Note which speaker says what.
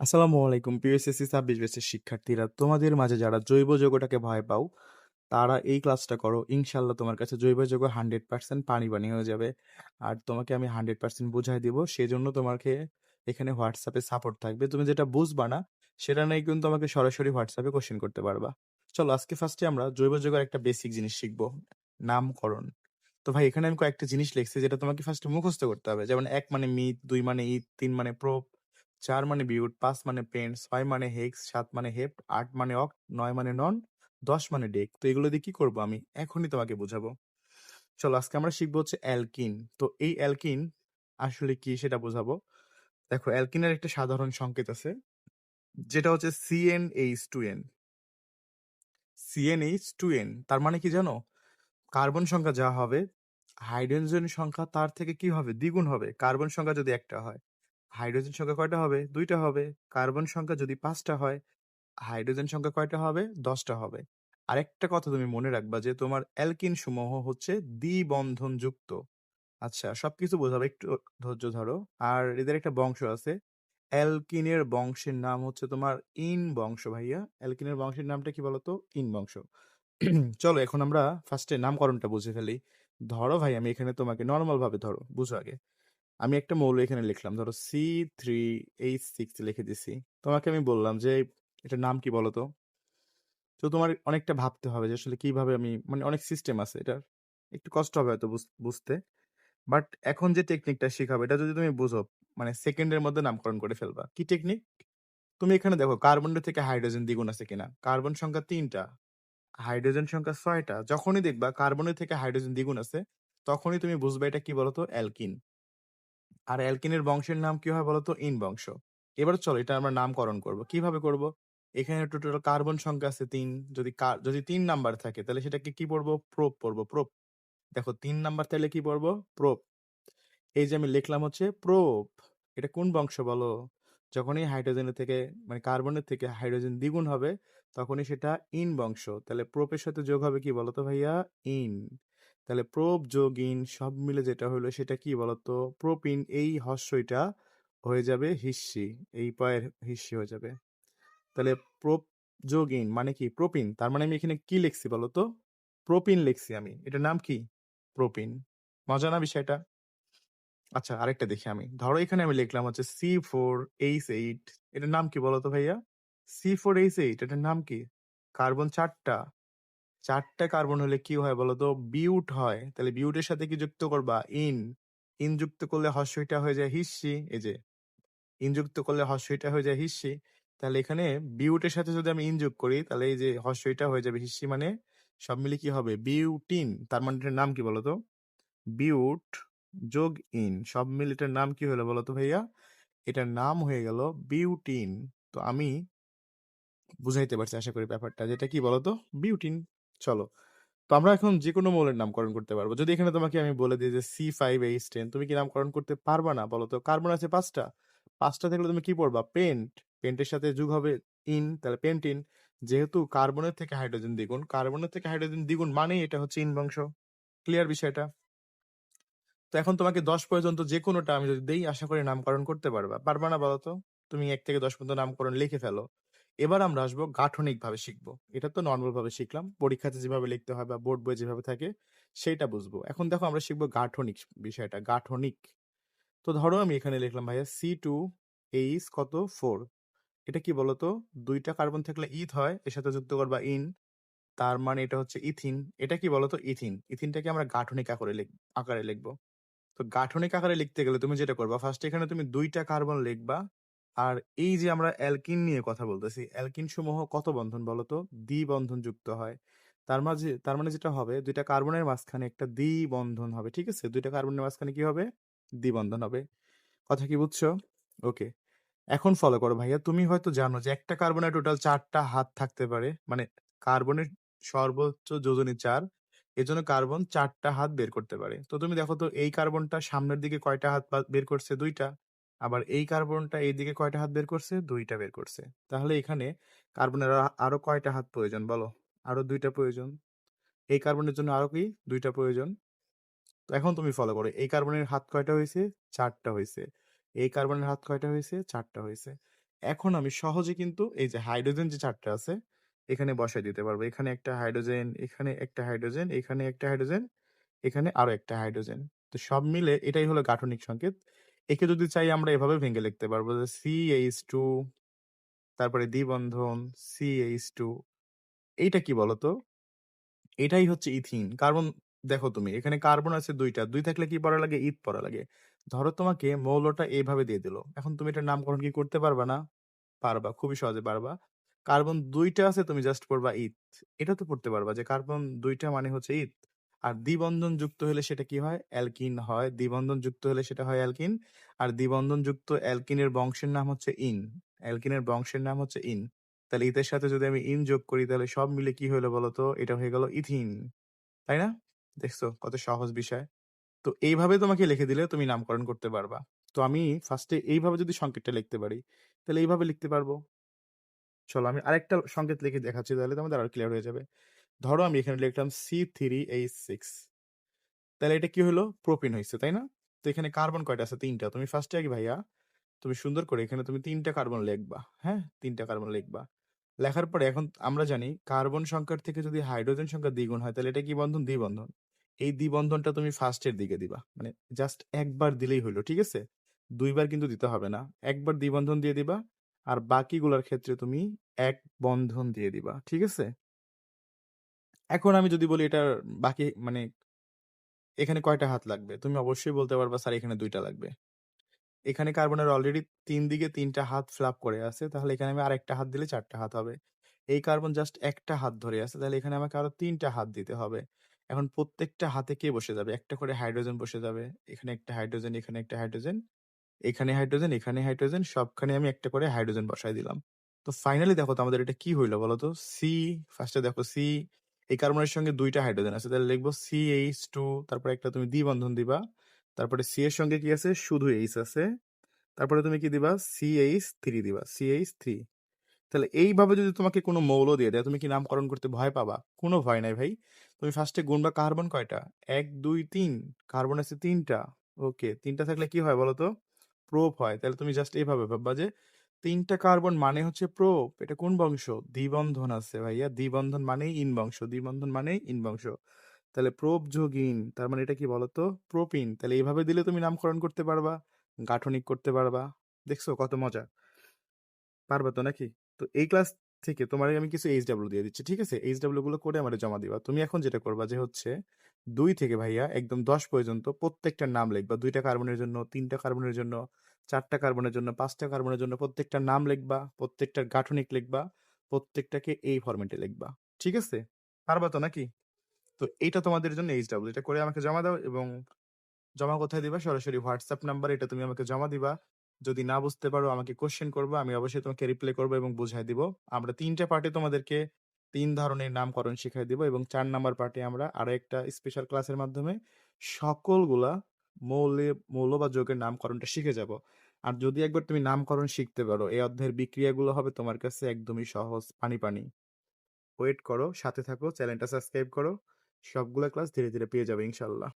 Speaker 1: আসসালামু আলাইকুম। প্রিয় এসএসসি ছাব্বিশ ব্যাচের শিক্ষার্থীরা, তোমাদের মাঝে যারা জৈব যৌগটাকে ভয় পাও, তারা এই ক্লাসটা করো। ইনশাল্লাহ তোমার কাছে জৈব যৌগ হান্ড্রেড পার্সেন্ট পানি পানি হয়ে যাবে। আর তোমাকে আমি হান্ড্রেড পার্সেন্ট বুঝাই দিব, সেজন্য তোমাকে এখানে হোয়াটসঅ্যাপে সাপোর্ট থাকবে। তুমি যেটা বুঝবা না, সেটা নেই কিন্তু তোমাকে সরাসরি হোয়াটসঅ্যাপে কোশ্চেন করতে পারবা। চলো, আজকে ফার্স্টে আমরা জৈব যৌগের একটা বেসিক জিনিস শিখব, নামকরণ। তো ভাই, এখানে আমি কয়েকটা জিনিস লিখছি, যেটা তোমাকে ফার্স্টে মুখস্থ করতে হবে। যেমন এক মানে মিথ, দুই মানে ইথ, তিন মানে প্রোপ চার মানে বিউট, পাঁচ মানে পেন্ট ছয় মানে হেক্স, সাত মানে হেপ্ট, আট মানে অক নয় মানে নন, দশ মানে ডেক। তো এগুলো দিয়ে কি করব আমি? এখনই তোমাকে বোঝাবো। চলো আজকে আমরা শিখব হচ্ছে অ্যালকিন। তো এই অ্যালকিন আসলে কি সেটা বোঝাবো? দেখো, অ্যালকিনের একটা সাধারণ সংকেত আছে, যেটা হচ্ছে CNH two N CNH two N তার মানে কি জানো? কার্বন সংখ্যা যা হবে, হাইড্রোজেন সংখ্যা তার থেকে কি হবে? দ্বিগুণ হবে। কার্বন সংখ্যা যদি একটা হয় হাইড্রোজেন সংখ্যা কয়টা হবে? দুইটা হবে। কার্বন সংখ্যা যদি পাঁচটা হয়, হাইড্রোজেন সংখ্যা কয়টা হবে? দশটা হবে। আরেকটা কথা তুমি মনে রাখবা যে তোমার অ্যালকিন সমূহ হচ্ছে দ্বিবন্ধন যুক্ত আচ্ছা সবকিছু বোঝাবে একটু ধৈর্য ধরো। আর এদের একটা বংশ আছে। অ্যালকিনের বংশের নাম হচ্ছে তোমার ইন বংশ ভাইয়া। অ্যালকিনের বংশের নামটা কি বলতো? ইন বংশ। চলো এখন আমরা ফার্স্টে নামকরণটা বুঝে ফেলি। ধরো ভাই, আমি এখানে তোমাকে নর্মাল ভাবে ধরো, বুঝো আগে। আমি একটা মৌল এখানে লিখলাম। ধরো সি থ্রি এইচ সিক্স লিখে দিছি। তোমাকে আমি বললাম যে, এটার নাম কি বলতো? তো তোমার অনেকটা ভাবতে হবে যে, আসলে কীভাবে আমি মানে অনেক সিস্টেম আছে, এটার একটু কষ্ট হবে হয়তো বুঝ- বুঝতে। বাট এখন যে টেকনিকটা শেখাবো, এটা যদি তুমি বুঝো মানে সেকেন্ডের মধ্যে নামকরণ করে ফেলবা। কি টেকনিক তুমি এখানে দেখো কার্বনের থেকে হাইড্রোজেন দ্বিগুণ আছে কিনা? কার্বন সংখ্যা তিনটা হাইড্রোজেন সংখ্যা ছয়টা, যখনই দেখবা কার্বনের থেকে হাইড্রোজেন দ্বিগুণ আছে, তখনই তুমি বুঝবে এটা কি বলতো? অ্যালকিন আর অ্যালকিনের বংশের নাম কি হয় বলতো? ইন বংশ। এবার চলো এটা আমরা নামকরণ করব। কীভাবে করব? এখানে টোটাল কার্বন সংখ্যা আছে তিন। যদি যদি তিন নাম্বার থাকে, তাহলে সেটাকে কি পড়ব? প্রোপ পড়ব, প্রোপ। দেখো, তিন নাম্বার তাহলে কি পড়ব? প্রোপ। এই যে আমি লিখলাম হচ্ছে প্রোপ। এটা কোন বংশ বলো? যখনই হাইড্রোজেনের থেকে মানে কার্বনের থেকে হাইড্রোজেন দ্বিগুণ হবে, তখনই সেটা ইন বংশ। তাহলে প্রোপের সাথে যোগ হবে কি বলতো ভাইয়া? ইন। তাহলে প্রোপ যোগ ইন সব মিলে যেটা হলো সেটা কি বলতো? প্রোপিন এই হস্যইটা হয়ে যাবে হিস্সি এই পায়ের হিস্সি হয়ে যাবে। তাহলে প্রোপ যোগ ইন মানে কি? প্রোপিন, তার মানে আমি এখানে কি লিখছি বলতো? প্রোপিন লিখছি আমি, এটার নাম কি? প্রোপিন। মজা না বিষয়টা? আচ্ছা আরেকটা দেখি আমি। ধরো এখানে আমি লিখলাম হচ্ছে সি ফোর এইচ এইট এটার নাম কি বলতো ভাইয়া? সি ফোর এইচ এইট এটার নাম কি? কার্বন চারটা। চারটা কার্বন হলে কি হয় বলো তো বিউট হয়। তাহলে বিউটের সাথে কি যুক্ত করবা? ইন। ইন যুক্ত করলে হর্ষইটা হয়ে যায় হিস্সি এই যে, ইন যুক্ত করলে হর্ষইটা হয়ে যায় হিস্সি তাহলে এখানে বিউটের সাথে যদি আমি ইন যোগ করি, তাহলে এই যে হর্ষইটা হয়ে যাবে হিস্সি মানে সব মিলে কি হবে? বিউটিন। তার মানে এটার নাম কি বলতো? বিউট যোগ ইন। সব মিলে এটার নাম কি হলো বলতো ভাইয়া? এটার নাম হয়ে গেল বিউটিন। তো আমি বুঝাইতে পারছি আশা করি ব্যাপারটা। যেটা কি বলতো? বিউটিন। চলো। তো আমরা এখন যে কোনো মৌলের নামকরণ করতে পারব। যদি এখানে তোমাকে আমি বলে দিই যে সি ফাইভ এইচ টেন তুমি কি নামকরণ করতে পারবা না? বলো তো, কার্বন আছে পাঁচটা। পাঁচটা থাকলে তুমি কি পড়বা? পেন্ট। পেন্টের সাথে যুগ হবে ইন, তাহলে পেন্টিন। যেহেতু কার্বনের থেকে হাইড্রোজেন দ্বিগুণ, কার্বনের থেকে হাইড্রোজেন দ্বিগুণ মানেই এটা হচ্ছে ইন বংশ ক্লিয়ার বিষয়টা? তো এখন তোমাকে দশ পর্যন্ত যে কোনোটা আমি যদি দেই, আশা করি নামকরণ করতে পারবা। পারবা না বলো তো? তুমি এক থেকে দশ পর্যন্ত নামকরণ লিখে ফেলো। এবার আমরা আসব গাঠনিক ভাবে শিখব। এটা তো নর্মাল ভাবে শিখলাম। পরীক্ষাতে যেভাবে লিখতে হয় বা বোর্ড বই যেভাবে থাকে, সেইটা বুঝব। এখন দেখো আমরা শিখব গাঠনিক বিষয়টা, গাঠনিক। তো ধরো আমি এখানে লিখলাম, ভাইয়া সি টু এইচ কত? ফোর এটা কি বলতো? দুইটা কার্বন থাকলে ইথ হয়, এর সাথে যুক্ত করবা ইন তার মানে এটা হচ্ছে ইথিন। এটা কি বলতো? ইথিন। ইথিনটাকে আমরা গাঠনিক আকারে আকারে লিখব। তো গাঠনিক আকারে লিখতে গেলে তুমি যেটা করবা ফার্স্ট এখানে তুমি দুইটা কার্বন লিখবা আর এই যে আমরা অ্যালকিন নিয়ে কথা বলতেছি অ্যালকিন সমূহ কত বন্ধন বলতো? দ্বি বন্ধন যুক্ত হয়। তার মাঝে, তার মানে যেটা হবে, দুইটা কার্বনের মাঝখানে একটা দ্বি বন্ধন হবে, ঠিক আছে? দুইটা কার্বনের মাঝখানে কি হবে? দ্বি বন্ধন হবে। কথা কি বুঝছ? ওকে। এখন ফলো করো ভাইয়া, তুমি হয়তো জানো যে একটা কার্বনের টোটাল চারটা হাত থাকতে পারে মানে কার্বনের সর্বোচ্চ যোজনী চার, এজন্য কার্বন চারটা হাত বের করতে পারে। তো তুমি দেখো তো এই কার্বনটা সামনের দিকে কয়টা হাত বের করছে? দুইটা। আবার এই কার্বনটা এই দিকে কয়টা হাত বের করছে? দুইটা বের করছে। তাহলে এখানে কার্বনের আরও কয়টা হাত প্রয়োজন বলো? আরও দুইটা প্রয়োজন। এই কার্বনের জন্য আরও কি? দুইটা প্রয়োজন। তো এখন তুমি ফলো করো। এই কার্বনের হাত কয়টা হয়েছে? চারটা হয়েছে। এই কার্বনের হাত কয়টা হয়েছে? চারটা হয়েছে। এখন আমি সহজে কিন্তু এই যে হাইড্রোজেন যে চারটা আছে, এখানে বসায় দিতে পারব। এখানে একটা হাইড্রোজেন, এখানে একটা হাইড্রোজেন, এখানে একটা হাইড্রোজেন, এখানে আরও একটা হাইড্রোজেন। তো সব মিলে এটাই হলো গাঠনিক সংকেত। একে যদি চাই আমরা এভাবে ভেঙে লিখতে পারব যে সি এইচ টু তারপরে দ্বিবন্ধন সি এইচ টু এইটা কি বলতো? এটাই হচ্ছে ইথিন। কার্বন, দেখো তুমি, এখানে কার্বন আছে দুইটা, দুই থাকলে কি পড়া লাগে? ইথ পড়া লাগে। ধরো তোমাকে মৌলটা এইভাবে দিয়ে দিল। এখন তুমি এটার নামকরণ কি করতে পারবা না? পারবা, খুবই সহজে পারবা। কার্বন দুইটা আছে, তুমি জাস্ট পড়বা ইথ। এটা তো পড়তে পারবা যে কার্বন দুইটা মানে হচ্ছে ইথ। আর দ্বিবন্ধন যুক্ত হলে সেটা কি হয়? অ্যালকিন হয়। দ্বিবন্ধন যুক্ত হলে সেটা হয় অ্যালকিন। আর দ্বিবন্ধন যুক্ত অ্যালকিনের বংশের নাম হচ্ছে ইন। অ্যালকিনের বংশের নাম হচ্ছে ইন। তাহলে ইথের সাথে যদি আমি ইন যোগ করি, তাহলে সব মিলে কি হলো বলতো? এটা হয়ে গেল ইথিন। তাই না? দেখছ? কত সহজ বিষয়। তো এইভাবে তোমাকে লিখে দিলে তুমি নামকরণ করতে পারবা। তো আমি ফার্স্টে এইভাবে যদি সংকেতটা লিখতে পারি, তাহলে এইভাবে লিখতে পারব। চলো আমি আরেকটা সংকেত লিখে দেখাচ্ছি, তাহলে তোমাদের আরও ক্লিয়ার হয়ে যাবে। ধরো আমি এখানে লিখলাম সি থ্রি এইচ সিক্স তাহলে এটা কি হলো? প্রোপিন হয়েছে, তাই না? তো এখানে কার্বন কয়টা আছে? তিনটা। তুমি ফার্স্টে আগে ভাইয়া, তুমি সুন্দর করে এখানে তুমি তিনটা কার্বন লিখবা হ্যাঁ? তিনটা কার্বন লিখবা। লেখার পরে এখন আমরা জানি কার্বন সংখ্যার থেকে যদি হাইড্রোজেন সংখ্যা দ্বিগুণ হয়, তাহলে এটা কি বন্ধন? দ্বিবন্ধন। এই দ্বিবন্ধনটা তুমি ফার্স্টের দিকে দিবা। মানে জাস্ট একবার দিলেই হইল ঠিক আছে? দুইবার কিন্তু দিতে হবে না। একবার দ্বিবন্ধন দিয়ে দিবা, আর বাকিগুলোর ক্ষেত্রে তুমি এক বন্ধন দিয়ে দিবা, ঠিক আছে? এখন আমি যদি বলি এটার বাকি মানে এখানে কয়টা হাত লাগবে? তুমি অবশ্যই বলতে পারবা, স্যার, এখানে দুইটা লাগবে। এখানে কার্বনের অলরেডি তিন দিকে তিনটা হাত ফ্লাপ করে আছে, তাহলে এখানে আমি আরেকটা হাত দিলে চারটা হাত হবে। এই কার্বন জাস্ট একটা হাত ধরে আছে, তাহলে এখানে আমাকে আরও তিনটা হাত দিতে হবে। এখন প্রত্যেকটা হাতে কে বসে যাবে? একটা করে হাইড্রোজেন বসে যাবে, এখানে একটা হাইড্রোজেন এখানে একটা হাইড্রোজেন এখানে হাইড্রোজেন এখানে হাইড্রোজেন সবখানে আমি একটা করে হাইড্রোজেন বসাই দিলাম। তো ফাইনালি দেখো তো আমাদের এটা কি হইল বলো তো? সি ফার্স্টে দেখো সি এই কার্বনের সঙ্গে দুইটা হাইড্রোজেন আছে। তাহলে লিখব সি এইচ টু তারপরে একটা তুমি দ্বি বন্ধন দিবা। তারপরে সি এর সঙ্গে কি আছে? শুধু এইচ আছে। তারপরে তুমি কি দিবা? সি এইচ থ্রি দিবা সি এইচ থ্রি তাহলে এইভাবে যদি তোমাকে কোনো মৌল দিয়ে দেয়, তুমি কি নামকরণ করতে ভয় পাবা? কোনো ভয় নাই ভাই। তুমি ফার্স্টে গুণবা কার্বন কয়টা? এক, দুই, তিন। কার্বন আছে তিনটা। ওকে তিনটা থাকলে কি হয় বলো তো প্রোপ হয়। তাহলে তুমি জাস্ট এইভাবে ভাববা যে তিনটা কার্বন মানে হচ্ছে প্রোপ, এটা কোন বংশ? দ্বিবন্ধন আছে ভাইয়া। দ্বিবন্ধন মানেই ইন বংশ, দ্বিবন্ধন মানেই ইন বংশ। তাহলে প্রোপ যোগ ইন তার মানে এটা কি বলতো? প্রোপিন। তাহলে এইভাবে দিলে তুমি নামকরণ করতে পারবা, গাঠনিক করতে পারবা। দেখছ কত মজা। পারবা তো নাকি? তো এই ক্লাস থেকে তোমার আমি কিছু এইচ ডাব্লিউ দিয়ে দিচ্ছি, ঠিক আছে? এইচ ডাব্লিউ গুলো করে আমার জমা দিবা। তুমি এখন যেটা করবা যে হচ্ছে দুই থেকে ভাইয়া একদম দশ পর্যন্ত প্রত্যেকটার নাম লিখবা। দুইটা কার্বনের জন্য, তিনটা কার্বনের জন্য চারটা কার্বনের জন্য পাঁচটা কার্বনের জন্য প্রত্যেকটার নাম লিখবা, প্রত্যেকটার গাঠনিক লিখবা, প্রত্যেকটাকে এই ফরম্যাটে লিখবা। ঠিক আছে? পারবা তো নাকি? তো এইটা তোমাদের জন্য এইচ ডাব্লিউ এটা করে আমাকে জমা দাও এবং জমা কোথায় দিবা? সরাসরি হোয়াটসঅ্যাপ নাম্বার এটা তুমি আমাকে জমা দিবা। যদি না বুঝতে পারো, আমাকে কোশ্চেন করবা, আমি অবশ্যই তোমাকে রিপ্লাই করব এবং বুঝাই দিব। আমরা তিনটা পার্টে তোমাদেরকে তিন ধরনের নামকরণ শিখাই দিব এবং চার নাম্বার পার্টে আমরা আরও একটা স্পেশাল ক্লাসের মাধ্যমে সকলগুলা মৌলে, মৌল বা যোগের নামকরণটা শিখে যাব। আর যদি একবার তুমি নামকরণ শিখতে পারো, এই অধ্যায়ের বিক্রিয়াগুলো হবে তোমার কাছে একদমই সহজ, পানি পানি। ওয়েট করো, সাথে থাকো, চ্যানেলটা সাবস্ক্রাইব করো, সবগুলো ক্লাস ধীরে ধীরে পেয়ে যাবে, ইনশাল্লাহ।